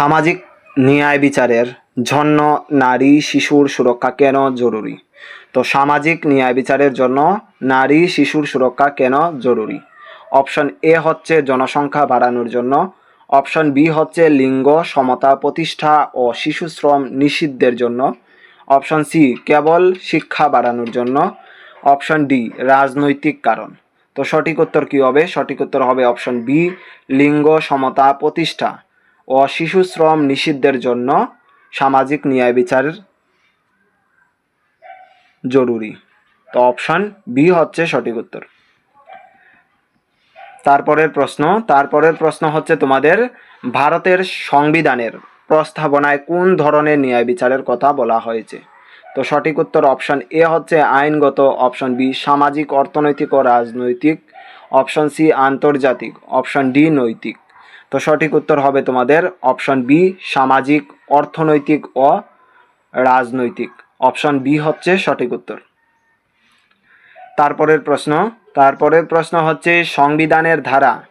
সামাজিক ন্যায় বিচারের জন্য নারী শিশুর সুরক্ষা কেন জরুরি? তো সামাজিক ন্যায় বিচারের জন্য নারী শিশুর সুরক্ষা কেন জরুরি? অপশন এ হচ্ছে জনসংখ্যা বাড়ানোর জন্য। অপশন বি হচ্ছে লিঙ্গ, সমতা প্রতিষ্ঠা ও শিশু শ্রম নিষিদ্ধের জন্য। অপশন সি কেবল শিক্ষা বাড়ানোর জন্য। অপশন ডি রাজনৈতিক কারণ। তো সঠিক উত্তর কী হবে? সঠিক উত্তর হবে অপশন বি, লিঙ্গ, সমতা প্রতিষ্ঠা। ও শিশু শ্রম নিষিদ্ধের জন্য সামাজিক ন্যায় বিচার জরুরি। তো অপশন বি হচ্ছে সঠিক উত্তর। তারপরের প্রশ্ন তারপরের প্রশ্ন হচ্ছে তোমাদের ভারতের সংবিধানের প্রস্তাবনায় কোন ধরনের ন্যায় বিচারের কথা বলা হয়েছে? তো সঠিক উত্তর অপশন এ হচ্ছে আইনগত অপশন বি সামাজিক, অর্থনৈতিক ও রাজনৈতিক অপশন সি আন্তর্জাতিক অপশন ডি নৈতিক। তো সঠিক উত্তর হবে তোমাদের অপশন বি, সামাজিক, অর্থনৈতিক ও রাজনৈতিক। অপশন বি হচ্ছে সঠিক উত্তর। তারপরের প্রশ্ন তারপরের প্রশ্ন হচ্ছে সংবিধানের ধারা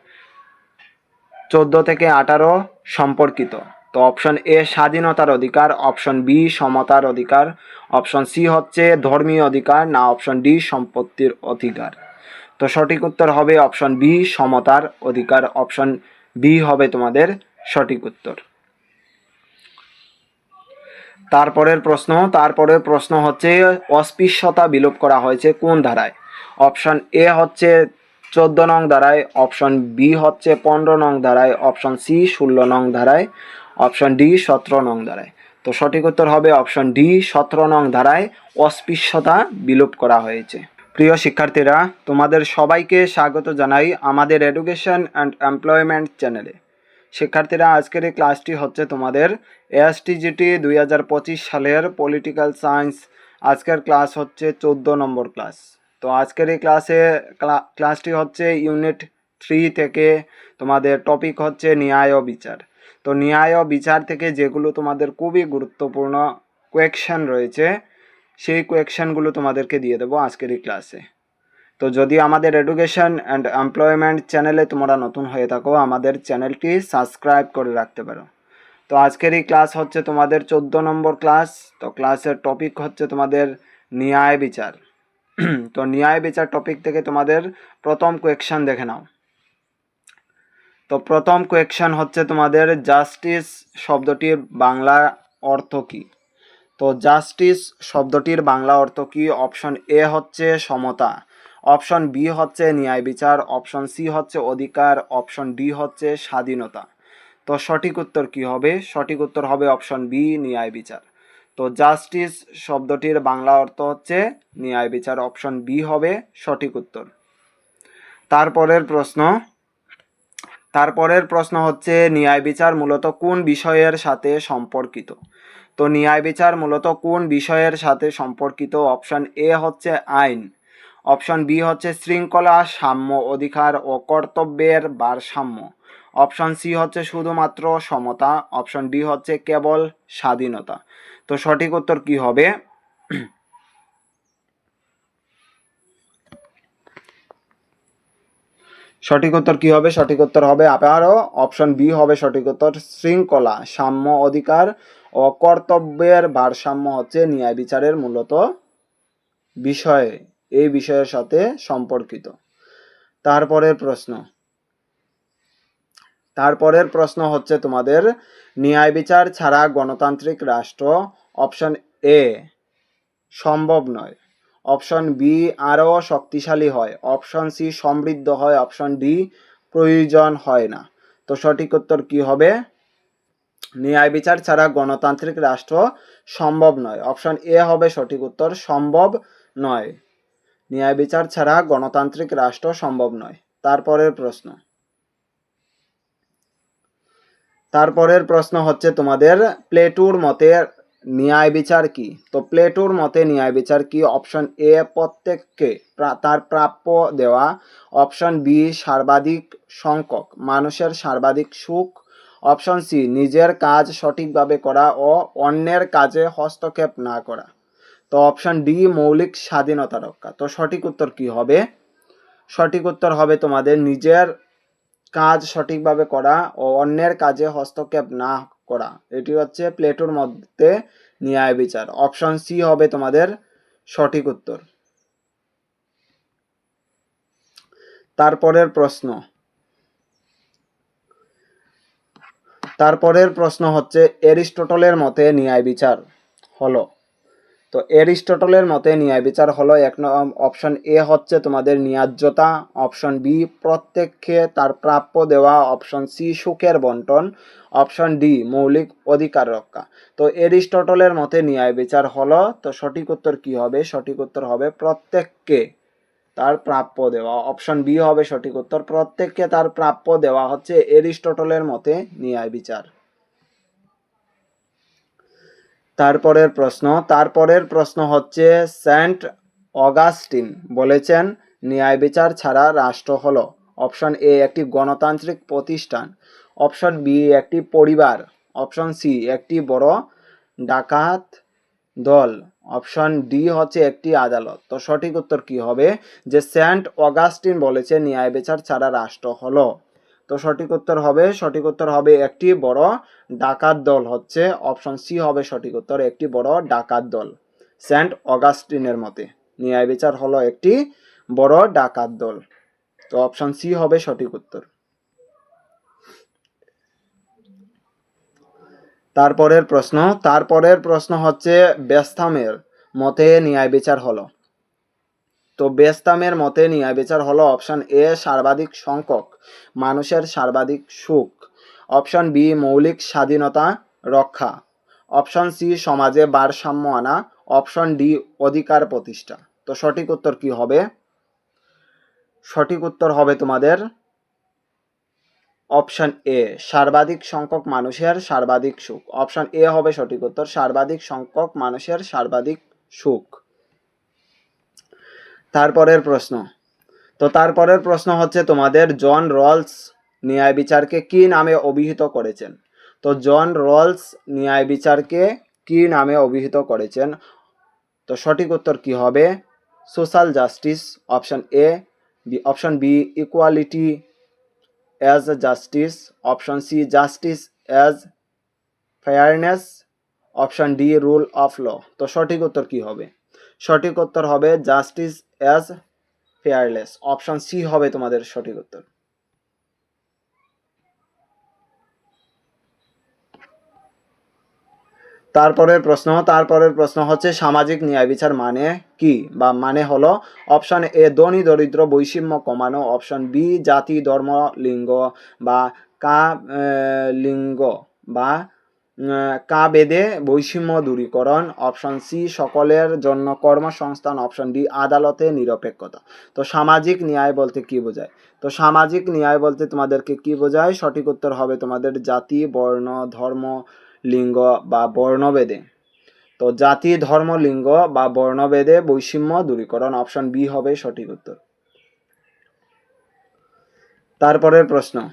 চোদ্দ থেকে আঠারো সম্পর্কিত। তো অপশন এ, স্বাধীনতার অধিকার। অপশন বি, সমতার অধিকার। অপশন সি হচ্ছে ধর্মীয় অধিকার। না, অপশন ডি, সম্পত্তির অধিকার। তো সঠিক উত্তর হবে অপশন বি, সমতার অধিকার। অপশন বি হবে তোমাদের সঠিক উত্তর। তারপরের প্রশ্ন তারপরের প্রশ্ন হচ্ছে, অস্পৃশ্যতা বিলোপ করা হয়েছে কোন ধারায়? অপশন এ হচ্ছে চোদ্দ নং ধারায়, অপশন বি হচ্ছে পনেরো নং ধারায়, অপশন সি ষোলো নং ধারায়, অপশন ডি সতেরো নং ধারায়। তো সঠিক উত্তর হবে অপশন ডি সতেরো নং ধারায় অস্পৃশ্যতা বিলোপ করা হয়েছে। প্রিয় শিক্ষার্থীরা, তোমাদের সবাইকে স্বাগত জানাই আমাদের এডুকেশন অ্যান্ড এমপ্লয়মেন্ট চ্যানেলে শিক্ষার্থীরা, আজকের এই ক্লাসটি হচ্ছে তোমাদের এসটিজিটি দুই হাজার পঁচিশ সালের পলিটিক্যাল সায়েন্স আজকের ক্লাস হচ্ছে চোদ্দ নম্বর ক্লাস তো আজকের এই ক্লাসে ক্লা- ক্লাসটি হচ্ছে ইউনিট থ্রি থেকে তোমাদের টপিক হচ্ছে ন্যায় ও বিচার। তো ন্যায় ও বিচার থেকে যেগুলো তোমাদের খুবই গুরুত্বপূর্ণ কোয়েকশন রয়েছে সেই কোয়েকশানগুলো তোমাদেরকে দিয়ে দেবো আজকের এই ক্লাসে তো যদি আমাদের এডুকেশন অ্যান্ড এমপ্লয়মেন্ট চ্যানেলে তোমরা নতুন হয়ে থাকো, আমাদের চ্যানেলটি সাবস্ক্রাইব করে রাখতে পারো। তো আজকের এই ক্লাস হচ্ছে তোমাদের চোদ্দ নম্বর ক্লাস তো ক্লাসের টপিক হচ্ছে তোমাদের ন্যায় বিচার। তো ন্যায় বিচার টপিক থেকে তোমাদের প্রথম কোয়েকশন দেখে নাও। তো প্রথম কোয়েকশন হচ্ছে তোমাদের জাস্টিস শব্দটির বাংলা অর্থ কী? তো জাস্টিস শব্দটির বাংলা অর্থ কী? অপশন এ হচ্ছে সমতা অপশন বি হচ্ছে ন্যায় বিচার অপশন সি হচ্ছে অধিকার অপশন ডি হচ্ছে স্বাধীনতা। তো সঠিক উত্তর কি হবে? সঠিক উত্তর হবে অপশন বি ন্যায় বিচার। তো জাস্টিস শব্দটির বাংলা অর্থ হচ্ছে ন্যায় বিচার অপশন বি হবে সঠিক উত্তর। তারপরের প্রশ্ন তারপরের প্রশ্ন হচ্ছে ন্যায় বিচার মূলত কোন বিষয়ের সাথে সম্পর্কিত? তো ন্যায় বিচার মূলত কোন বিষয়ের সাথে সম্পর্কিত? অপশন এ হচ্ছে আইন। অপশন বি হচ্ছে শৃঙ্খলা, সাম্য অধিকার ও কর্তব্যের ভারসাম্য। অপশন সি হচ্ছে শুধুমাত্র সমতা। অপশন ডি হচ্ছে কেবল স্বাধীনতা। তো সঠিক উত্তর কি হবে? সঠিক উত্তর কি হবে? সঠিক উত্তর হবে আবারও। অপশন বি হবে সঠিক উত্তর, শৃঙ্খলা, সাম্য অধিকার ও কর্তব্যের ভারসাম্য হচ্ছে ন্যায় বিচারের মূলত বিষয়ে। এই বিষয়ের সাথে সম্পর্কিত। তারপরের প্রশ্ন। তারপরের প্রশ্ন হচ্ছে তোমাদের, ন্যায় বিচার ছাড়া গণতান্ত্রিক রাষ্ট্র অপশন এ সম্ভব নয়। অপশন বি আরও শক্তিশালী হয়। অপশন সি সমৃদ্ধ হয়। অপশন ডি প্রয়োজন হয় না। তো সঠিক উত্তর কি হবে? ন্যায় বিচার ছাড়া গণতান্ত্রিক রাষ্ট্র সম্ভব নয়। অপশন এ হবে সঠিক উত্তর, সম্ভব নয়। ন্যায় বিচার ছাড়া গণতান্ত্রিক রাষ্ট্র সম্ভব নয়। তারপরের প্রশ্ন। তারপরের প্রশ্ন হচ্ছে তোমাদের প্লেটুর মতে ন্যায় বিচার কি? তো প্লেটুর মতে ন্যায় বিচার কি? অপশন এ প্রত্যেককে প্রা- তার প্রাপ্য দেওয়া। অপশন বি সর্বাধিক সংখ্যক, মানুষের সর্বাধিক সুখ অপশন সি নিজের কাজ সঠিকভাবে করা ও অন্যের কাজে হস্তক্ষেপ না করা। তো অপশন ডি, মৌলিক স্বাধীনতা রক্ষা। তো সঠিক উত্তর কি হবে? সঠিক উত্তর হবে তোমাদের নিজের কাজ সঠিকভাবে করা ও অন্যের কাজে হস্তক্ষেপ না করা। এটি হচ্ছে প্লেটোর মধ্যে ন্যায় বিচার। অপশন সি হবে তোমাদের সঠিক উত্তর। তারপরের প্রশ্ন। তারপরের প্রশ্ন হচ্ছে, এরিস্টটলের মতে ন্যায় বিচার হলো। তো এরিস্টটলের মতে ন্যায় বিচার হলো এক অপশন এ হচ্ছে তোমাদের ন্যায্যতা অপশন বি প্রত্যেককে তার প্রাপ্য দেওয়া অপশন সি সুখের বন্টন অপশন ডি মৌলিক অধিকার রক্ষা। তো এরিস্টটলের মতে ন্যায় বিচার হলো, তো সঠিক উত্তর কি হবে? সঠিক উত্তর হবে প্রত্যেককে তার প্রাপ্য দেওয়া। অপশন বি হবে সঠিক উত্তর। প্রত্যেককে তার প্রাপ্য দেওয়া হচ্ছে এরিস্টটলের মতে ন্যায় বিচার। তারপরের প্রশ্ন তারপরের প্রশ্ন হচ্ছে সেন্ট অগাস্টিন বলেছেন, ন্যায় বিচার ছাড়া রাষ্ট্র হলো। অপশন এ, একটি গণতান্ত্রিক প্রতিষ্ঠান। অপশন বি, একটি পরিবার। অপশন সি, একটি বড় ডাকাত দল। অপশন ডি হচ্ছে একটি আদালত। তো সঠিক উত্তর কি হবে? যে সেন্ট অগাস্টিন বলেছে, ন্যায় বিচার ছাড়া রাষ্ট্র হলো। তো সঠিক উত্তর হবে, সঠিক উত্তর হবে একটি বড় ডাকাত দল হচ্ছে। অপশন সি হবে সঠিক উত্তর, একটি বড় ডাকাত দল। সেন্ট অগাস্টিনের মতে, ন্যায় বিচার হলো একটি বড় ডাকাত দল। তো অপশন সি হবে সঠিক উত্তর। তারপরের প্রশ্ন তারপরের প্রশ্ন হচ্ছে বেস্তামের মতে ন্যায় বিচার হলো। তো বেস্তামের মতে ন্যায় বিচার হলো অপশন এ, সর্বাধিক সংখ্যক, মানুষের সর্বাধিক সুখ। অপশন বি, মৌলিক স্বাধীনতা রক্ষা। অপশন সি, সমাজে ভারসাম্য আনা। অপশন ডি, অধিকার প্রতিষ্ঠা। তো সঠিক উত্তর কি হবে? সঠিক উত্তর হবে তোমাদের অপশন এ, সর্বাধিক সংখ্যক মানুষের সর্বাধিক সুখ। অপশন এ হবে সঠিক উত্তর, সর্বাধিক সংখ্যক মানুষের সর্বাধিক সুখ। তারপরের প্রশ্ন। তো তারপরের প্রশ্ন হচ্ছে তোমাদের জন রলস ন্যায় বিচারকে কি নামে অভিহিত করেছেন? তো জন রলস ন্যায় বিচারকে কি নামে অভিহিত করেছেন? তো সঠিক উত্তর কি হবে? Social justice, option A, B, option B, equality as justice option C justice as fairness option D rule of law তো সঠিক উত্তর কি হবে? সঠিক উত্তর হবে justice as fearless option C হবে তোমাদের সঠিক উত্তর। তারপরের প্রশ্ন তারপরের প্রশ্ন হচ্ছে সামাজিক ন্যায় বিচার মানে কি? বা মানে হলো অপশন এ ধনী, দরিদ্র, বৈষম্য কমানো। অপশন বি জাতি, ধর্ম, লিঙ্গ বা কা লিঙ্গ বা কা বেদে বৈষম্য দূরীকরণ। অপশন সি সকলের জন্য কর্মসংস্থান। অপশন ডি আদালতে নিরপেক্ষতা। তো সামাজিক ন্যায় বলতে কি বোঝায়? তো সামাজিক ন্যায় বলতে তোমাদেরকে কি বোঝায়? সঠিক উত্তর হবে তোমাদের জাতি, বর্ণ, ধর্ম লিঙ্গ বা বর্ণভেদে। তো জাতি, ধর্ম, লিঙ্গ বা বর্ণভেদে বৈষম্য দূরীকরণ অপশন বি হবে সঠিক উত্তর। তারপরের প্রশ্ন।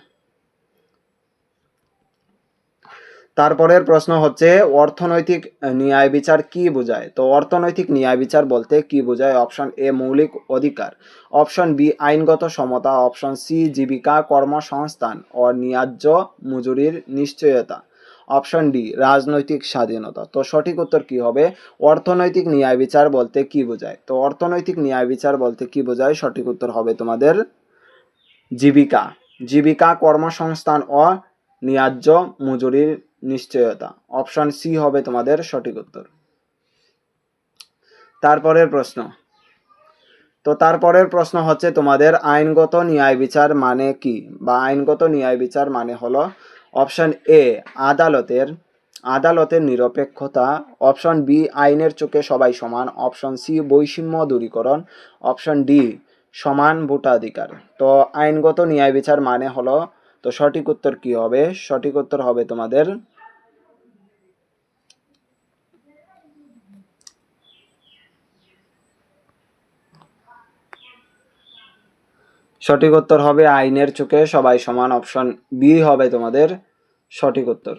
তারপরের প্রশ্ন হচ্ছে, অর্থনৈতিক ন্যায় বিচার কি বোঝায়? তো অর্থনৈতিক ন্যায় বিচার বলতে কি বোঝায়? অপশন এ, মৌলিক অধিকার। অপশন বি, আইনগত সমতা। অপশন সি, জীবিকা, কর্মসংস্থান। ও ন্যায্য মজুরির নিশ্চয়তা। অপশন ডি, রাজনৈতিক স্বাধীনতা। তো সঠিক উত্তর কি হবে? অর্থনৈতিক ন্যায় বিচার বলতে কি বোঝায়? তো অর্থনৈতিক ন্যায় বিচার বলতে কি বোঝায়? সঠিক উত্তর হবে তোমাদের জীবিকা। জীবিকা, কর্মসংস্থান ও ন্যায্য মজুরির নিশ্চয়তা। অপশন সি হবে তোমাদের সঠিক উত্তর। তারপরের প্রশ্ন। তো তারপরের প্রশ্ন হচ্ছে তোমাদের আইনগত ন্যায় বিচার মানে কি? বা আইনগত ন্যায় বিচার মানে হলো অপশন এ, আদালতের আদালতের নিরপেক্ষতা। অপশন বি, আইনের চোখে সবাই সমান। অপশন সি, বৈষম্য দূরীকরণ। অপশন ডি, সমান ভোটাধিকার। তো আইনগত ন্যায় বিচার মানে হলো, তো সঠিক উত্তর কি হবে? সঠিক উত্তর হবে তোমাদের সঠিক উত্তর হবে আইনের চোখে সবাই সমান, অপশন বি হবে তোমাদের সঠিক উত্তর।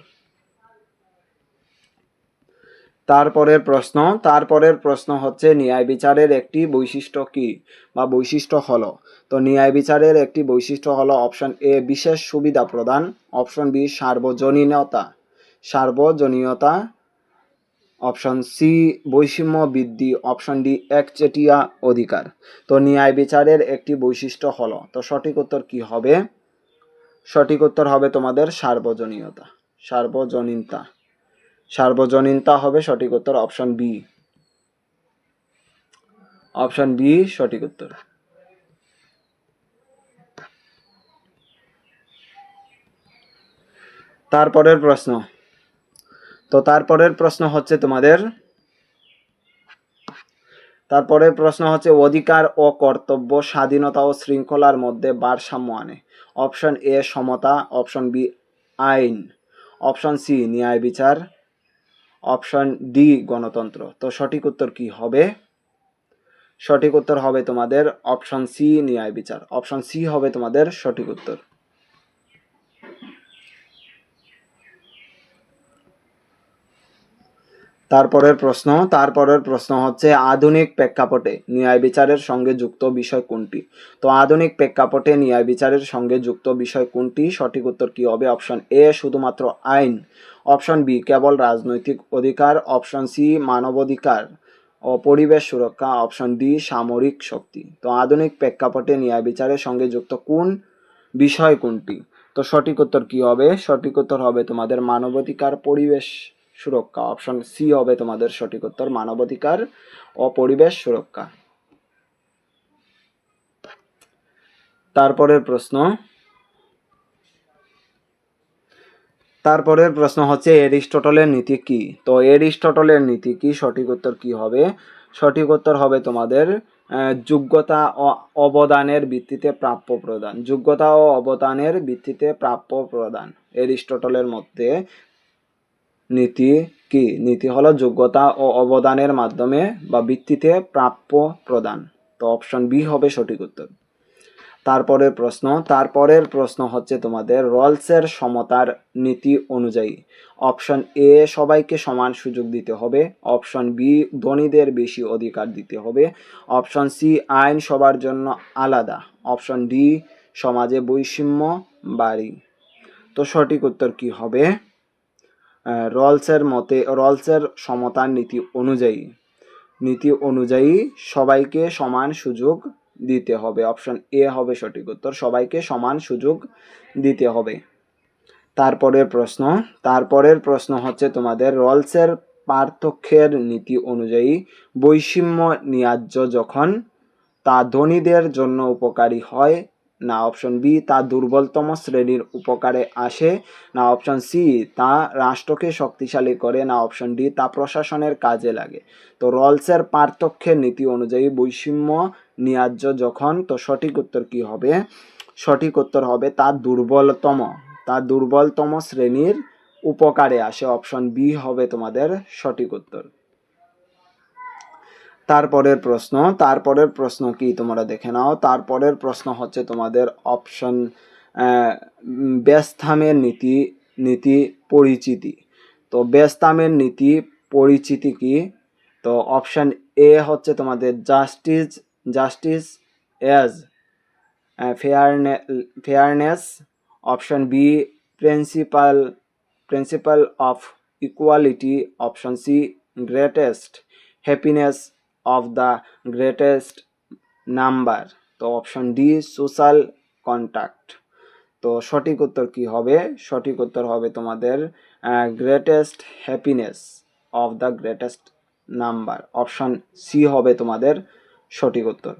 তারপরের প্রশ্ন তারপরের প্রশ্ন হচ্ছে ন্যায় বিচারের একটি বৈশিষ্ট্য কি বা বৈশিষ্ট্য হলো? তো ন্যায় বিচারের একটি বৈশিষ্ট্য হলো অপশন এ বিশেষ সুবিধা প্রদান, অপশন বি সার্বজনীনতা। সার্বজনীয়তা অপশন সি, বৈষম্য বৃদ্ধি। অপশন ডি, একচেটিয়া অধিকার। তো ন্যায় বিচারের একটি বৈশিষ্ট্য হলো, তো সঠিক উত্তর কি হবে? সঠিক উত্তর হবে তোমাদের সার্বজনীয়তা সার্বজনীনতা। সার্বজনীনতা হবে সঠিক উত্তর অপশন বি। অপশন বি, সঠিক উত্তর। তারপরের প্রশ্ন। তো তারপরের প্রশ্ন হচ্ছে তোমাদের। তারপরের প্রশ্ন হচ্ছে, অধিকার ও কর্তব্য স্বাধীনতা ও শৃঙ্খলার মধ্যে ভারসাম্য আনে। অপশন এ, সমতা। অপশন বি, আইন। অপশন সি, ন্যায় বিচার। অপশন ডি, গণতন্ত্র। তো সঠিক উত্তর কি হবে? সঠিক উত্তর হবে তোমাদের অপশন সি, ন্যায় বিচার। অপশন সি হবে তোমাদের সঠিক উত্তর। তারপরের প্রশ্ন তারপরের প্রশ্ন হচ্ছে আধুনিক প্রেক্ষাপটে ন্যায় বিচারের সঙ্গে যুক্ত বিষয় কোনটি? তো আধুনিক প্রেক্ষাপটে ন্যায় বিচারের সঙ্গে যুক্ত বিষয় কোনটি? সঠিক উত্তর কি হবে? অপশন এ শুধুমাত্র আইন। অপশন বি, কেবল রাজনৈতিক অধিকার। অপশন সি, মানবাধিকার ও পরিবেশ সুরক্ষা। অপশন ডি, সামরিক শক্তি। তো আধুনিক প্রেক্ষাপটে ন্যায় বিচারের সঙ্গে যুক্ত কোন বিষয় কোনটি? তো সঠিক উত্তর কি হবে? সঠিক উত্তর হবে তোমাদের মানবাধিকার, পরিবেশ সুরক্ষা। অপশন সি হবে তোমাদের সঠিক উত্তর, মানবাধিকার ও পরিবেশ সুরক্ষা। তারপরের প্রশ্ন। তারপরের প্রশ্ন হচ্ছে, এরিস্টটলের নীতি কি? তো এরিস্টটলের নীতি কি? সঠিক উত্তর কি হবে? সঠিক উত্তর হবে তোমাদের যোগ্যতা ও অবদানের ভিত্তিতে প্রাপ্য প্রদান। যোগ্যতা ও অবদানের ভিত্তিতে প্রাপ্য প্রদান এরিস্টটলের মধ্যে। নীতি কি? নীতি হলো যোগ্যতা ও অবদানের মাধ্যমে বা ভিত্তিতে প্রাপ্য প্রদান। তো অপশন বি হবে সঠিক উত্তর। তারপরের প্রশ্ন তারপরের প্রশ্ন হচ্ছে তোমাদের রলসের সমতার নীতি অনুযায়ী। অপশন এ সবাইকে সমান সুযোগ দিতে হবে। অপশন বি ধনীদের বেশি অধিকার দিতে হবে। অপশন সি আইন সবার জন্য আলাদা। অপশন ডি সমাজে বৈষম্য বাড়ি। তো সঠিক উত্তর কি হবে? রলসের মতে, রলসের সমতার নীতি অনুযায়ী। নীতি অনুযায়ী সবাইকে সমান সুযোগ দিতে হবে। অপশন এ হবে সঠিক উত্তর। সবাইকে সমান সুযোগ দিতে হবে। তারপরের প্রশ্ন তারপরের প্রশ্ন হচ্ছে তোমাদের রলসের পার্থক্যের নীতি অনুযায়ী বৈষম্য ন্যায্য যখন তা ধনীদের জন্য উপকারী হয় না অপশন বি তা দুর্বলতম শ্রেণির উপকারে আসে। না অপশন সি তা রাষ্ট্রকে শক্তিশালী করে। না অপশন ডি তা প্রশাসনের কাজে লাগে। তো রলসের পার্থক্যের নীতি অনুযায়ী বৈষম্য ন্যায্য যখন, তো সঠিক উত্তর কি হবে? সঠিক উত্তর হবে তা দুর্বলতম। তা দুর্বলতম শ্রেণির উপকারে আসে। অপশন বি হবে তোমাদের সঠিক উত্তর। তারপরের প্রশ্ন তারপরের প্রশ্ন কি তোমরা দেখে নাও। তারপরের প্রশ্ন হচ্ছে তোমাদের অপশন ব্যস্তামের নীতি নীতি পরিচিতি। তো ব্যস্তামের নীতি পরিচিতি কি? তো অপশন এ হচ্ছে তোমাদের justice justice as fairness fairness option B principle principle of equality option C greatest happiness of the greatest number তো অপশন ডি সোশ্যাল কন্ট্যাক্ট তো সঠিক উত্তর কি হবে? সঠিক উত্তর হবে তোমাদের greatest happiness of the greatest number option C হবে তোমাদের সঠিক উত্তর।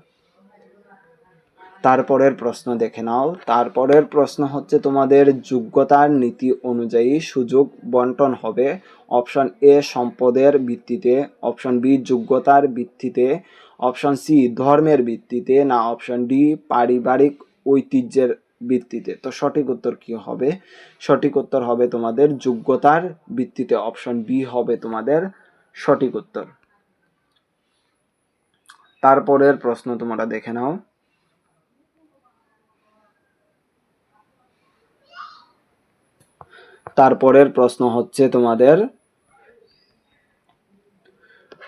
তারপরের প্রশ্ন দেখে নাও। তারপরের প্রশ্ন হচ্ছে তোমাদের যোগ্যতার নীতি অনুযায়ী সুযোগ বন্টন হবে। অপশন এ, সম্পদের ভিত্তিতে। অপশন বি, যোগ্যতার ভিত্তিতে। অপশন সি, ধর্মের ভিত্তিতে না অপশন ডি, পারিবারিক ঐতিহ্যের ভিত্তিতে। তো সঠিক উত্তর কি হবে? সঠিক উত্তর হবে তোমাদের যোগ্যতার ভিত্তিতে। অপশন বি হবে তোমাদের সঠিক উত্তর। তারপরের প্রশ্ন তোমরা দেখে নাও। তারপরের প্রশ্ন হচ্ছে তোমাদের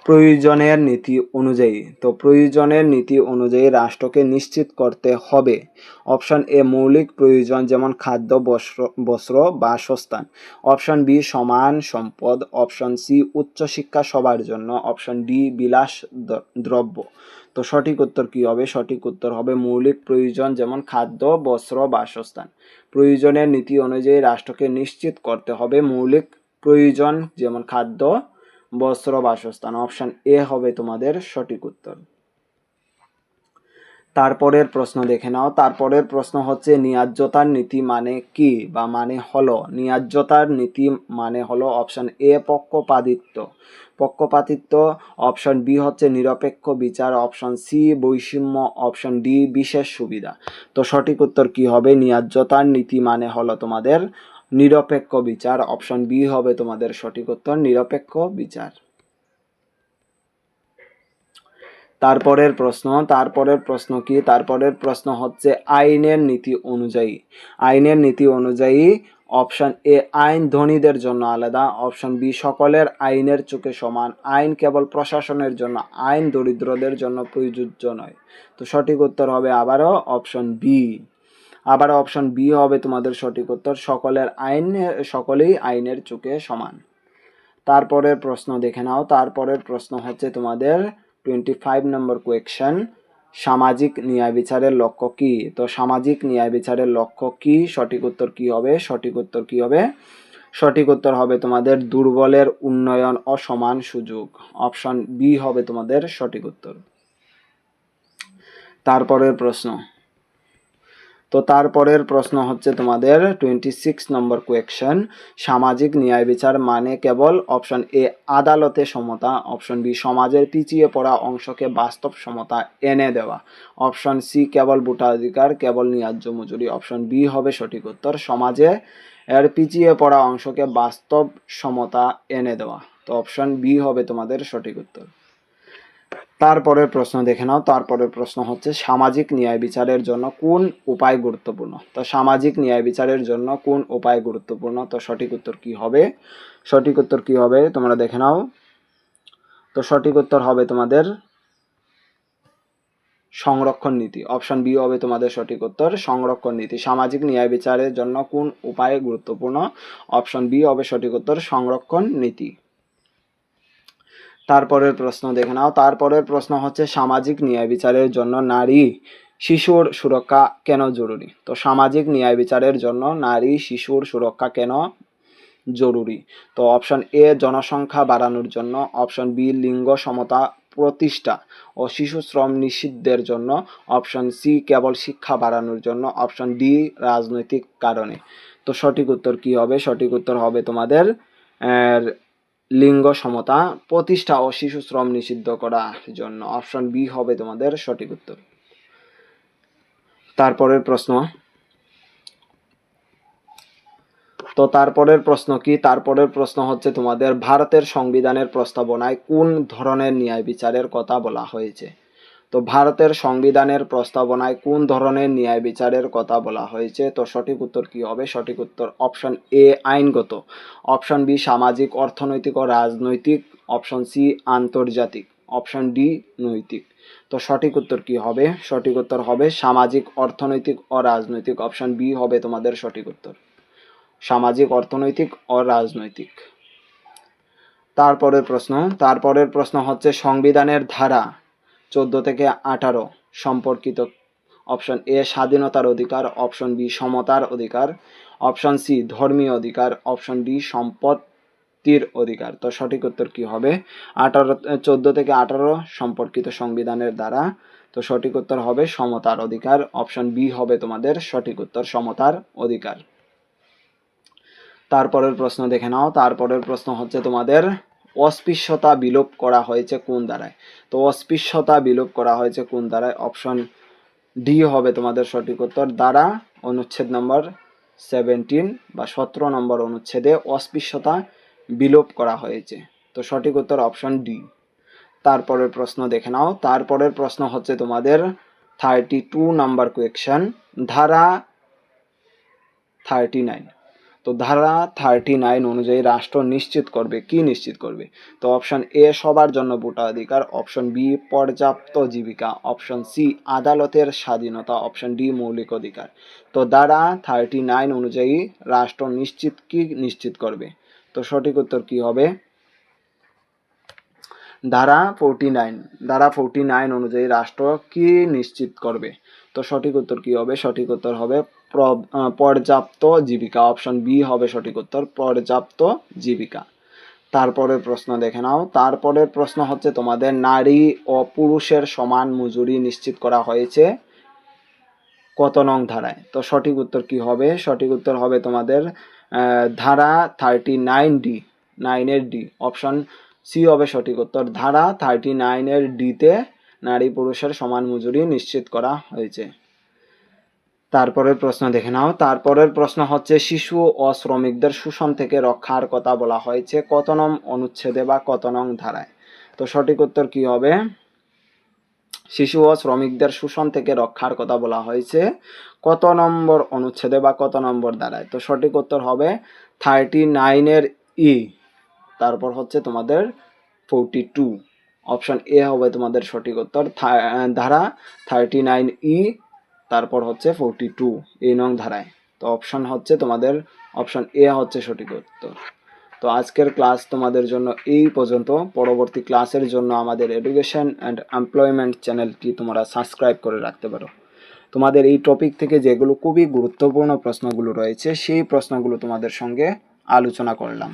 প্রয়োজনের নীতি অনুযায়ী। তো প্রয়োজনের নীতি অনুযায়ী রাষ্ট্রকে নিশ্চিত করতে হবে। অপশন এ, মৌলিক প্রয়োজন যেমন খাদ্য, বস্ত্র বস্ত্র বাসস্থান অপশন বি, সমান সম্পদ। অপশন সি উচ্চশিক্ষা সবার জন্য। অপশন ডি, বিলাস দ্রব্য। তো সঠিক উত্তর কি হবে? সঠিক উত্তর হবে মৌলিক প্রয়োজন, যেমন খাদ্য, বস্ত্র, বাসস্থান। প্রয়োজনের নীতি অনুযায়ী রাষ্ট্রকে নিশ্চিত করতে হবে মৌলিক প্রয়োজন, যেমন খাদ্য, বস্ত্র, বাসস্থান। অপশান এ হবে তোমাদের সঠিক উত্তর। তারপরের প্রশ্ন দেখে নাও। তারপরের প্রশ্ন হচ্ছে ন্যায্যতার নীতি মানে কি বা মানে হলো? ন্যায্যতার নীতি মানে হলো অপশন এ, পক্ষপাতিত্ব। পক্ষপাতিত্ব, অপশন বি হচ্ছে নিরপেক্ষ বিচার, অপশন সি বৈষম্য, অপশন ডি বিশেষ সুবিধা। তো সঠিক উত্তর কি হবে? ন্যায্যতার নীতি মানে হলো তোমাদের নিরপেক্ষ বিচার, অপশন বি হবে তোমাদের সঠিক উত্তর নিরপেক্ষ বিচার। তারপরের প্রশ্ন তারপরের প্রশ্ন কি? তারপরের প্রশ্ন হচ্ছে আইনের নীতি অনুযায়ী। আইনের নীতি অনুযায়ী অপশন এ, আইন ধনীদের জন্য আলাদা। অপশন বি, সকলের আইনের চোখে সমান। আইন কেবল প্রশাসনের জন্য, আইন দরিদ্রদের জন্য প্রযোজ্য নয়। তো সঠিক উত্তর হবে আবারও অপশন বি। আবার অপশন বি হবে তোমাদের সঠিক উত্তর, সকলের আইন, সকলেই আইনের চোখে সমান। তারপরের প্রশ্ন দেখে নাও। তারপরের প্রশ্ন হচ্ছে তোমাদের টোয়েন্টি ফাইভ নম্বর কোয়েকশন সামাজিক ন্যায় বিচারের লক্ষ্য কি? তো সামাজিক ন্যায় বিচারের লক্ষ্য কি? সঠিক উত্তর কি হবে? সঠিক উত্তর কি হবে? সঠিক উত্তর হবে তোমাদের দুর্বলের উন্নয়ন অসমান সমান সুযোগ। অপশন বি হবে তোমাদের সঠিক উত্তর। তারপরের প্রশ্ন। তো তারপরের প্রশ্ন হচ্ছে তোমাদের টোয়েন্টি সিক্স নম্বর কোয়েকশন সামাজিক ন্যায় বিচার মানে কেবল অপশন এ আদালতে সমতা অপশন বি সমাজের পিছিয়ে পড়া অংশকে বাস্তব সমতা এনে দেওয়া অপশন সি কেবল ভোটাধিকার, কেবল ন্যায্য মজুরি অপশন বি হবে সঠিক উত্তর, সমাজে এর পিছিয়ে পড়া অংশকে বাস্তব সমতা এনে দেওয়া, তো অপশন বি হবে তোমাদের সঠিক উত্তর। তারপরের প্রশ্ন দেখে নাও। তারপরের প্রশ্ন হচ্ছে, সামাজিক ন্যায় বিচারের জন্য কোন উপায় গুরুত্বপূর্ণ? তো সামাজিক ন্যায় বিচারের জন্য কোন উপায় গুরুত্বপূর্ণ? তো সঠিক উত্তর কি হবে? সঠিক উত্তর কি হবে? তোমরা দেখে নাও। তো সঠিক উত্তর হবে তোমাদের সংরক্ষণ নীতি। অপশন বি হবে তোমাদের সঠিক উত্তর, সংরক্ষণ নীতি। সামাজিক ন্যায় বিচারের জন্য কোন উপায় গুরুত্বপূর্ণ? অপশন বি হবে সঠিক উত্তর, সংরক্ষণ নীতি। তারপরের প্রশ্ন দেখে নাও। তারপরের প্রশ্ন হচ্ছে, সামাজিক ন্যায় বিচারের জন্য নারী শিশুর সুরক্ষা কেন জরুরি? তো সামাজিক ন্যায় বিচারের জন্য নারী শিশুর সুরক্ষা কেন জরুরি? তো অপশন এ জনসংখ্যা বাড়ানোর জন্য। অপশন বি লিঙ্গ সমতা প্রতিষ্ঠা ও শিশু শ্রম নিষিদ্ধের জন্য। অপশন সি কেবল শিক্ষা বাড়ানোর জন্য। অপশন ডি রাজনৈতিক কারণে। তো সঠিক উত্তর কি হবে? সঠিক উত্তর হবে তোমাদের লিঙ্গ সমতা, প্রতিষ্ঠা ও শিশু শ্রম নিষিদ্ধ করার জন্য অপশন বি হবে তোমাদের সঠিক উত্তর। তারপরের প্রশ্ন। তো তারপরের প্রশ্ন কি? তারপরের প্রশ্ন হচ্ছে তোমাদের ভারতের সংবিধানের প্রস্তাবনায় কোন ধরনের ন্যায় বিচারের কথা বলা হয়েছে? তো ভারতের সংবিধানের প্রস্তাবনায় কোন ধরনের ন্যায় বিচারের কথা বলা হয়েছে? তো সঠিক উত্তর কি হবে? সঠিক উত্তর অপশন এ, আইনগত। অপশন বি, সামাজিক, অর্থনৈতিক ও রাজনৈতিক। অপশন সি, আন্তর্জাতিক। অপশন ডি, নৈতিক। তো সঠিক উত্তর কি হবে? সঠিক উত্তর হবে সামাজিক, অর্থনৈতিক ও রাজনৈতিক। অপশন বি হবে তোমাদের সঠিক উত্তর। সামাজিক, অর্থনৈতিক ও রাজনৈতিক। তারপরের প্রশ্ন। তারপরের প্রশ্ন হচ্ছে সংবিধানের ধারা চোদ্দ থেকে আঠারো সম্পর্কিত অপশন এ স্বাধীনতার অধিকার, অপশন বি সমতার অধিকার, অপশন সি ধর্মীয় অধিকার, অপশন ডি সম্পত্তির অধিকার। তো সঠিক উত্তর কি হবে? আঠারো, চোদ্দ থেকে আঠারো সম্পর্কিত সংবিধানের দ্বারা। তো সঠিক উত্তর হবে সমতার অধিকার, অপশন বি হবে তোমাদের সঠিক উত্তর সমতার অধিকার। তারপরের প্রশ্ন দেখে নাও। তারপরের প্রশ্ন হচ্ছে তোমাদের অস্পৃশ্যতা বিলোপ করা হয়েছে কোন দ্বারায়? তো অস্পৃশ্যতা বিলোপ করা হয়েছে কোন দ্বারায়? অপশন ডি হবে তোমাদের সঠিক উত্তর, দ্বারা অনুচ্ছেদ নম্বর সেভেন্টিন বা সতেরো নম্বর অনুচ্ছেদে অস্পৃশ্যতা বিলোপ করা হয়েছে। তো সঠিক উত্তর অপশন ডি তারপরের প্রশ্ন দেখে নাও। তারপরের প্রশ্ন হচ্ছে তোমাদের থার্টি টু নাম্বার কোয়েকশন ধারা থার্টি নাইন তো ধারা থার্টি নাইন অনুযায়ী রাষ্ট্র নিশ্চিত করবে। কি নিশ্চিত করবে? তো অপশন এ সবার জন্য ভোটাধিকার। অপশন বি পর্যাপ্ত জীবিকা। অপশন সি আদালতের স্বাধীনতা। অপশন ডি মৌলিক অধিকার। তো ধারা থার্টি নাইন অনুযায়ী রাষ্ট্র নিশ্চিত, কি নিশ্চিত করবে? তো সঠিক উত্তর কি হবে? ধারা ফোরটি নাইন ধারা ফোরটি নাইন অনুযায়ী রাষ্ট্র কি নিশ্চিত করবে? তো সঠিক উত্তর কি হবে? সঠিক উত্তর হবে পর্যাপ্ত জীবিকা। অপশন বি হবে সঠিক উত্তর, পর্যাপ্ত জীবিকা। তারপরের প্রশ্ন দেখে নাও। তারপরের প্রশ্ন হচ্ছে তোমাদের নারী ও পুরুষের সমান মজুরি নিশ্চিত করা হয়েছে কত নং ধারায়? তো সঠিক উত্তর কি হবে? সঠিক উত্তর হবে তোমাদের ধারা থার্টি নাইন ডি নাইনের ডি অপশন সি হবে সঠিক উত্তর। ধারা থার্টি নাইনের ডিতে নারী পুরুষের সমান মজুরি নিশ্চিত করা হয়েছে। তারপরের প্রশ্ন দেখে নাও। তারপরের প্রশ্ন হচ্ছে, শিশু ও শ্রমিকদের শোষণ থেকে রক্ষার কথা বলা হয়েছে। কত নং অনুচ্ছেদে বা কত নং ধারায়? তো সঠিক উত্তর কি হবে? শিশু ও শ্রমিকদের শোষণ থেকে রক্ষার কথা বলা হয়েছে। কত নম্বর অনুচ্ছেদে বা কত নম্বর ধারায়? তো সঠিক উত্তর হবে থার্টি নাইনের ই। তারপর হচ্ছে তোমাদের ফোরটি টু। অপশন এ হবে তোমাদের সঠিক উত্তর ধারা থার্টি নাইন ই তারপর হচ্ছে ফোরটি টু এই নং ধারায়। তো অপশন হচ্ছে তোমাদের অপশন এ হচ্ছে সঠিক উত্তর। তো আজকের ক্লাস তোমাদের জন্য এই পর্যন্ত। পরবর্তী ক্লাসের জন্য আমাদের এডুকেশন অ্যান্ড এমপ্লয়মেন্ট চ্যানেলটি তোমরা সাবস্ক্রাইব করে রাখতে পারো। তোমাদের এই টপিক থেকে যেগুলো খুবই গুরুত্বপূর্ণ প্রশ্নগুলো রয়েছে, সেই প্রশ্নগুলো তোমাদের সঙ্গে আলোচনা করলাম।